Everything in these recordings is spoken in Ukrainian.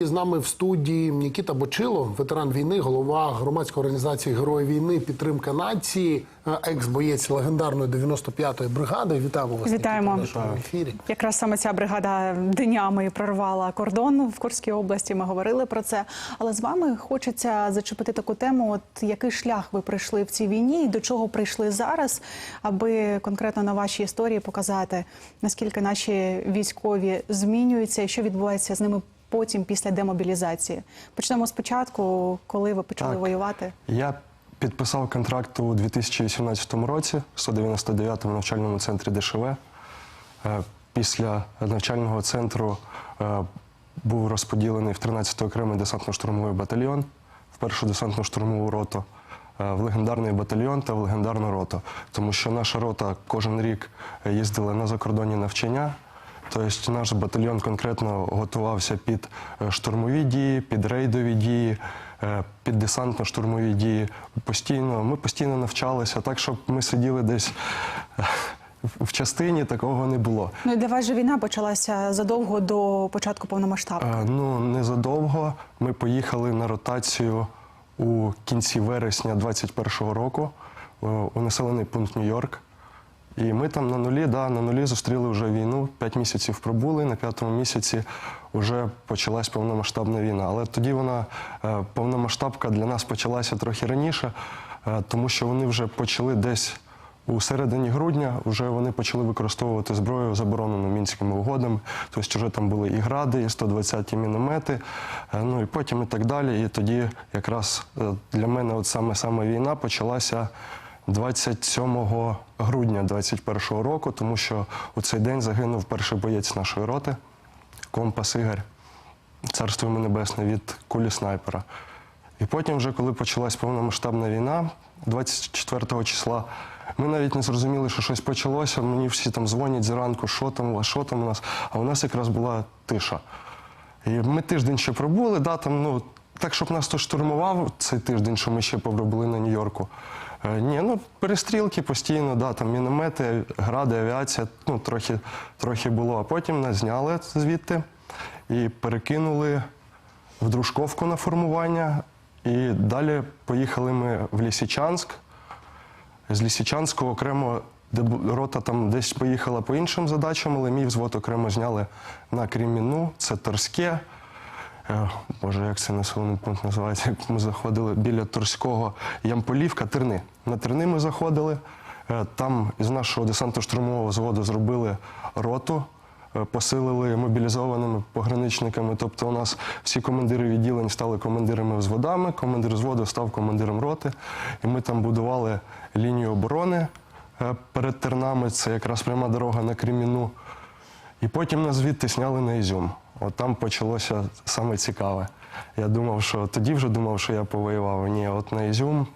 З нами в студії Нікіта Бочило, ветеран війни, голова громадської організації Герої війни, підтримка нації, е, екс-боєць легендарної 95-ї бригади. Вітаємо вас Вітаємо. Нікіта, в нашому ефірі. Якраз саме ця бригада днями прорвала кордон в Курській області. Ми говорили про це. Але з вами хочеться зачепити таку тему: от який шлях ви пройшли в цій війні, і до чого прийшли зараз, аби конкретно на вашій історії показати наскільки наші військові змінюються і що відбувається з ними потім після демобілізації. Почнемо спочатку, коли ви почали Так. воювати. Я підписав контракт у 2018 році в 199-му навчальному центрі ДШВ. Е, Після навчального центру е, був розподілений в 13-й окремий десантно-штурмовий батальйон, в першу десантно-штурмову роту, е, в легендарний батальйон та в легендарну роту. Тому що наша рота кожен рік їздила на закордонні навчання. Тобто наш батальйон конкретно готувався під е, штурмові дії, під рейдові дії, е, під десантно-штурмові дії. Постійно, ми постійно навчалися, так щоб ми сиділи десь е, в частині, такого не було. Ну і для вас же війна почалася задовго до початку повномасштабки. Е, Ну, незадовго ми поїхали на ротацію у кінці вересня 21-го року у населений пункт Нью-Йорк. І ми там на нулі, да, на нулі зустріли вже війну. П'ять місяців пробули. На п'ятому місяці вже почалась повномасштабна війна. Але тоді вона е, повномасштабка для нас почалася трохи раніше, е, тому що вони вже почали десь у середині грудня вже вони почали використовувати зброю, заборонену мінськими угодами. Тобто вже там були і гради, і 120-ті міномети, е, ну і потім і так далі. І тоді якраз для мене от саме саме війна почалася 27 грудня 21 року, тому що у цей день загинув перший боєць нашої роти, компас Ігор. Царство йому небесне від кулі снайпера. І потім, вже коли почалась повномасштабна війна, 24 числа, ми навіть не зрозуміли, що щось почалося. Мені всі там дзвонять зранку, що там вас, що там у нас. А у нас якраз була тиша. І ми тиждень ще пробули, да, там, ну, так, щоб нас хтось штурмував цей тиждень, що ми ще пробули на Нью-Йорку. Е, ні, ну перестрілки постійно, да, там міномети, гради, авіація, ну, трохи, трохи було. А потім нас зняли звідти і перекинули в Дружковку на формування. І далі поїхали ми в Лісічанськ. З Лісічанського окремо, рота там десь поїхала по іншим задачам, але мій взвод окремо зняли на Креміну, це Торське. Е, Боже, як це населений пункт називається? Ми заходили біля Торського Ямполівка, Терни. На Терни ми заходили. Е, Там із нашого десантно-штурмового взводу зробили роту, е, посилили мобілізованими пограничниками. Тобто у нас всі командири відділень стали командирами взводами, командир взводу став командиром роти. І ми там будували лінію оборони перед Тернами. Це якраз пряма дорога на Креміну. І потім нас звідти сняли на Ізюм. От там почалося саме цікаве. Я думав, що тоді вже думав, що я повоював. Ні, от на Ізюм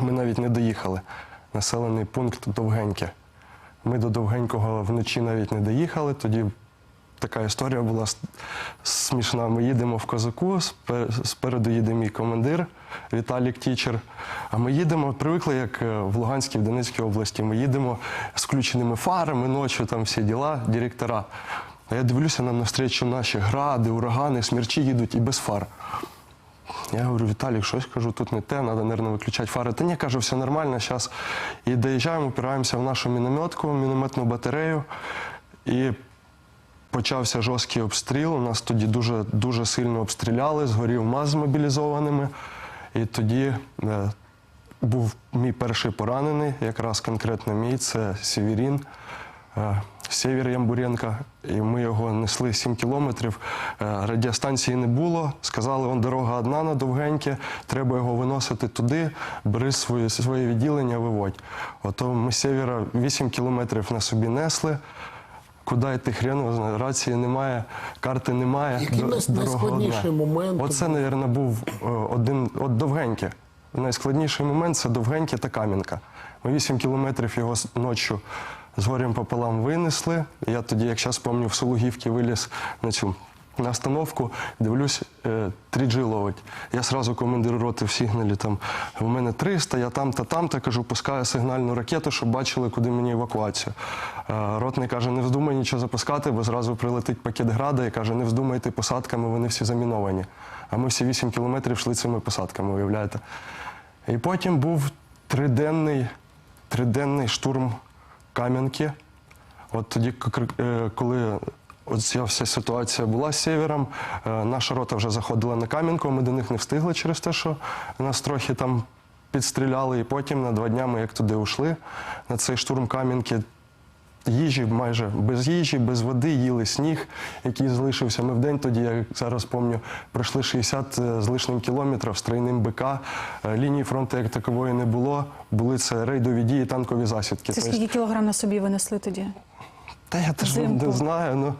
ми навіть не доїхали. Населений пункт Довгеньке. Ми до Довгенького вночі навіть не доїхали. Тоді така історія була смішна. Ми їдемо в козаку, спереду їде мій командир Віталік Тічер. А ми їдемо, привикли, як е, в Луганській, в Донецькій області. Ми їдемо з включеними фарами, ночі там всі діла, директора. А я дивлюся, нам навстрічу наші гради, урагани, смерчі їдуть і без фар. Я говорю, Віталік, щось кажу, тут не те, треба, мабуть, виключати фари. Та ні, кажу, все нормально, зараз. І доїжджаємо, опираємося в нашу мінометку, мінометну батарею. І почався жорсткий обстріл. Нас тоді дуже, дуже сильно обстріляли, згорів МАЗ з мобілізованими. І тоді е, був мій перший поранений, якраз конкретно мій, це Сєвєрін. Е, Сєвєр Ямбуренка, і ми його несли 7 кілометрів. Е, Радіостанції не було. Сказали, он дорога одна на довгеньке, треба його виносити туди, бери своє, своє відділення, виводь. Ото ми Сєвєра 8 кілометрів на собі несли. Куди йти хрен, рації немає, карти немає. Який дорога найскладніший одна. момент? Оце, мабуть, був е, один от довгеньке. Найскладніший момент це довгеньке та кам'янка. Ми 8 кілометрів його ночі з горем пополам винесли. Я тоді, як зараз пам'ятаю, в Сологівці виліз на цю на остановку, дивлюсь, е, 3G ловить. Я сразу командиру роти в сигналі там в мене 300, я там-то, там-то, кажу, пускаю сигнальну ракету, щоб бачили, куди мені евакуацію. Е, Ротний каже, не вздумай нічого запускати, бо зразу прилетить пакет града і каже, не вздумайте посадками, вони всі заміновані. А ми всі 8 кілометрів йшли цими посадками, уявляєте. І потім був триденний, триденний штурм Кам'янки. От тоді, е, коли ця вся ситуація була з севером, е, наша рота вже заходила на Кам'янку, ми до них не встигли через те, що нас трохи там підстріляли. І потім на два дня ми як туди йшли, на цей штурм Кам'янки. Їжі майже без їжі, без води, їли сніг, який залишився. Ми в день тоді, я зараз пам'ятаю, пройшли 60 з лишнім кілометрів з тройним БК. Е, Лінії фронту як такової не було. Були це рейдові дії, танкові засідки. Це Тобто, скільки кілограм на собі ви несли тоді? Та я теж не, не знаю. Ну,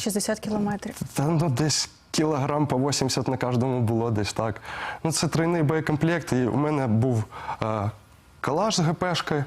60 кілометрів. та, ну десь кілограм по 80 на кожному було десь так. Ну, це тройний боєкомплект. І у мене був е, калаш з ГПшкою, е,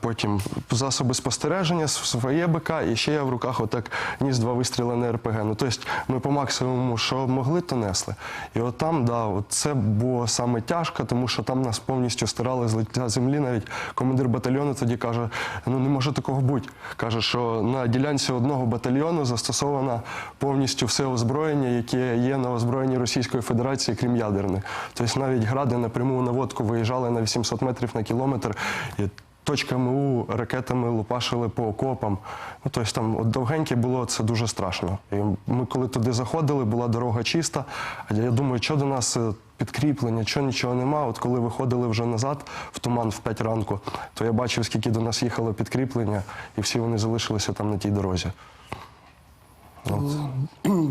потім засоби спостереження, своє БК, і ще я в руках отак ніс два вистріли на РПГ. Ну, тобто ми по максимуму, що могли, то несли. І от там, да, от це було саме тяжко, тому що там нас повністю стирали з лиця землі. Навіть командир батальйону тоді каже: ну не може такого бути. Каже, що на ділянці одного батальйону застосовано повністю все озброєння, яке є на озброєнні Російської Федерації, крім ядерних. Тобто навіть гради напряму наводку виїжджали на 800 метрів на кілометр. І Точками У ракетами лупашили по окопам. Ну, тобто там от довгеньке було це дуже страшно. І ми коли туди заходили, була дорога чиста. А я думаю, що до нас е, підкріплення, що нічого нема. От коли виходили вже назад в туман в 5 ранку, то я бачив, скільки до нас їхало підкріплення, і всі вони залишилися там на тій дорозі.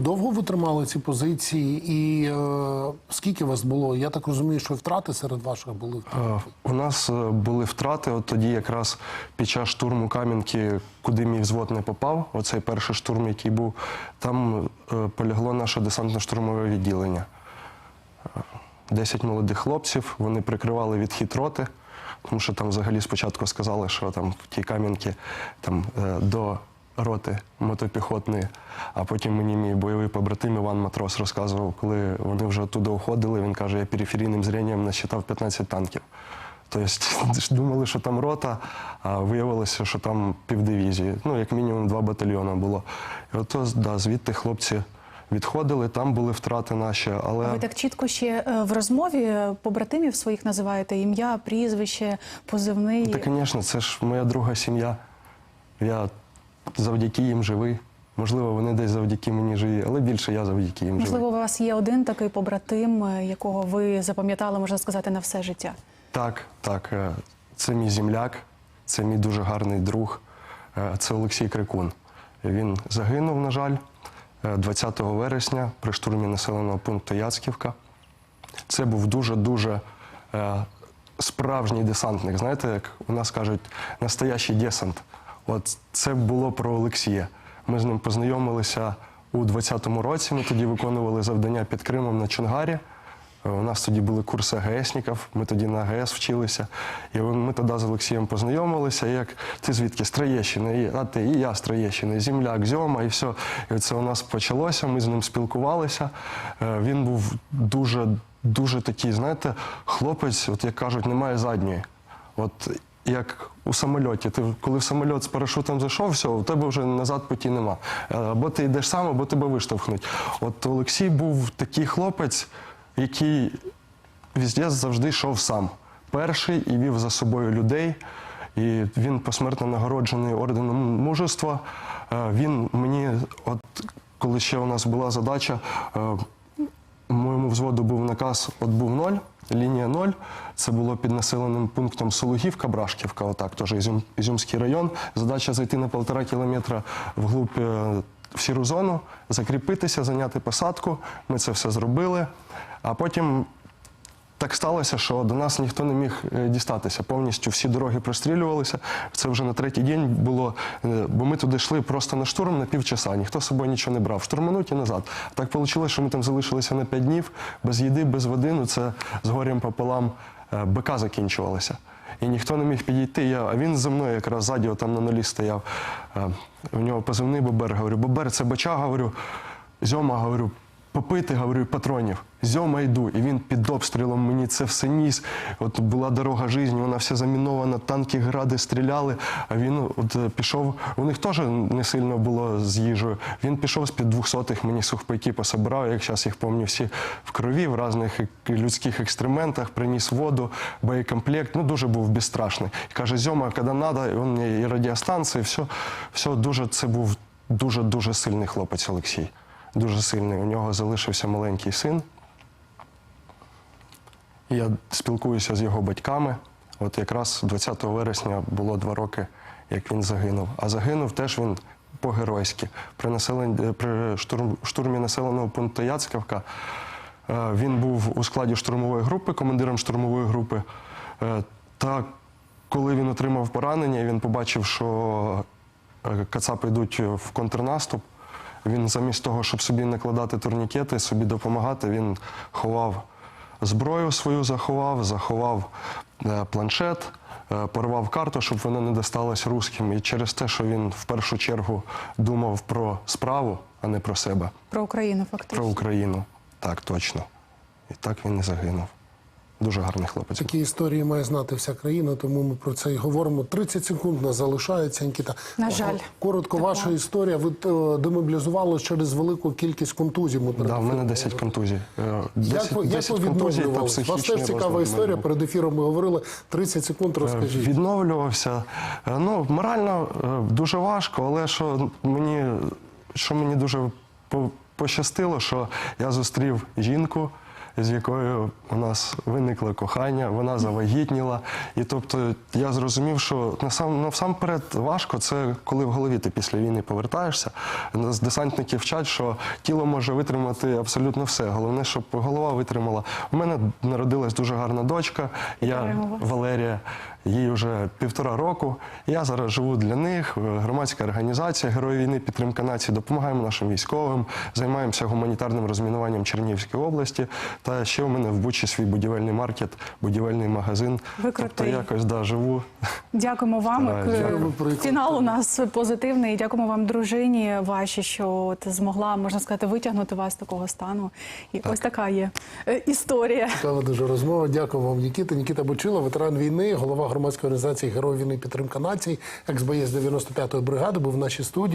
Довго ви тримали ці позиції, і е, скільки вас було? Я так розумію, що втрати серед ваших були. Е, У нас е, були втрати. От тоді, якраз під час штурму Кам'янки, куди мій взвод не попав, оцей перший штурм, який був, там е, полягло наше десантно-штурмове відділення. Десять молодих хлопців, вони прикривали відхід роти, тому що там взагалі спочатку сказали, що там в тій Кам'янці там, до роти мотопіхотної, а потім мені мій бойовий побратим Іван Матрос розказував, коли вони вже туди уходили, він каже, я периферійним зрінням насчитав 15 танків. Тобто думали, що там рота, а виявилося, що там півдивізії. Ну, як мінімум, два батальйони було. І ото да, звідти хлопці відходили, там були втрати наші, але Ви так чітко ще е, в розмові побратимів своїх називаєте ім'я, прізвище, позивний. Та, звісно, це ж моя друга сім'я. Я завдяки їм живий. Можливо, вони десь завдяки мені живі, але більше я завдяки їм Можливо, живий. у вас є один такий побратим, е, якого ви запам'ятали, можна сказати, на все життя. Так, так. е, Це мій земляк, це мій дуже гарний друг. е, Це Олексій Крикун. Він загинув, на жаль, е, 20 вересня при штурмі населеного пункту Яцьківка. Це був дуже-дуже справжній десантник. Знаєте, як у нас кажуть, настоящий десант. От це було про Олексія. Ми з ним познайомилися у 20-му році. Ми тоді виконували завдання під Кримом на Чонгарі. Е, У нас тоді були курси АГСників, ми тоді на АГС вчилися. І ми тоді з Олексієм познайомилися. Як ти звідки з Троєщини, а ти і я з Троєщини, земляк, зьома, і все. І це у нас почалося. Ми з ним спілкувалися. Е, Він був дуже, дуже такий, знаєте, хлопець, от як кажуть, немає задньої. От як у самольоті, ти коли в самольот з парашутом зайшов, все, у тебе вже назад путі нема. Е, Або ти йдеш сам, або тебе виштовхнуть. От Олексій був такий хлопець, який везде завжди йшов сам. Перший і вів за собою людей. І він посмертно нагороджений орденом мужества. Е, Він мені, от коли ще у нас була задача, е, моєму взводу був наказ, от був ноль, лінія ноль. Це було під населеним пунктом Сологівка, Брашківка, отак, теж Ізюм, Ізюмський район. Задача зайти на півтора кілометра вглуб е, в сіру зону, закріпитися, зайняти посадку. Ми це все зробили. А потім так сталося, що до нас ніхто не міг е, дістатися. Повністю всі дороги прострілювалися. Це вже на третій день було, е, бо ми туди йшли просто на штурм на півчаса. Ніхто з собою нічого не брав. Штурмануть і назад. Так вийшло, що ми там залишилися на п'ять днів без їди, без води. Ну це з горем пополам е, БК закінчувалося. І ніхто не міг підійти. Я, а він за мною якраз ззаді, там на нулі стояв. У нього позивний Бобер. Говорю, Бобер, це бача, говорю. Зьома, говорю, попити, говорю, патронів. Зьома йду. І він під обстрілом мені це все ніс. От була дорога житті, вона вся замінована, танки, гради стріляли. А він от е, пішов. У них теж не сильно було з їжею. Він пішов з під двохсотих, мені сухпайки пособирав, як зараз їх пам'ятаю, всі в крові, в різних людських екстрементах, приніс воду, боєкомплект. Ну дуже був безстрашний. Каже, Зьома, коли треба, він і радіостанції, все, все дуже це був дуже дуже сильний хлопець Олексій. Дуже сильний. У нього залишився маленький син. Я спілкуюся з його батьками. От якраз 20 вересня було два роки, як він загинув. А загинув теж він по-геройськи. При, населен- при штурм, штурмі населеного пункту Яцьківка е, він був у складі штурмової групи, командиром штурмової групи. Е, Та коли він отримав поранення, він побачив, що е, кацапи йдуть в контрнаступ. Він замість того, щоб собі накладати турнікети, собі допомагати, він ховав зброю свою, заховав, заховав е, планшет, е, порвав карту, щоб вона не досталась русським. І через те, що він в першу чергу думав про справу, а не про себе, Про Україну фактично. про Україну. Так, точно. І так він і загинув. Дуже гарний хлопець. Такі історії має знати вся країна, тому ми про це і говоримо. 30 секунд нас залишається, Нікіта. На жаль. Коротко, Так, ваша історія. Ви е, демобілізувалися через велику кількість контузій. Ми Да, в мене 10 контузій. Е, 10, Як ви, 10 ви контузій відновлювалися? У вас теж цікава історія. Перед ефіром ми говорили 30 секунд. Розкажіть. Відновлювався. Е, Ну, морально е, дуже важко, але що мені, що мені дуже пощастило, що я зустрів жінку, з якою у нас виникло кохання, вона завагітніла. І тобто я зрозумів, що насам, насамперед важко це коли в голові ти після війни повертаєшся. Нас десантники вчать, що тіло може витримати абсолютно все. Головне, щоб голова витримала. У мене народилась дуже гарна дочка. Я Валерія, їй вже півтора року. Я зараз живу для них. е, Громадська організація Герої війни, підтримка нації, допомагаємо нашим військовим, займаємося гуманітарним розмінуванням Чернігівської області. Та ще у мене в Бучі свій будівельний маркет, будівельний магазин. Ви тобто якось да, живу. Дякуємо вам. Дякую. Фінал у нас позитивний. Дякуємо вам, дружині вашій, що от змогла, можна сказати, витягнути вас з такого стану. І ось така є е, історія. Цікава дуже розмова. Дякую вам, Нікіта. Нікіта Бочила, ветеран війни, голова громадської організації Герої війни підтримка нації, екс-боєць 95-ї бригади, був в нашій студії.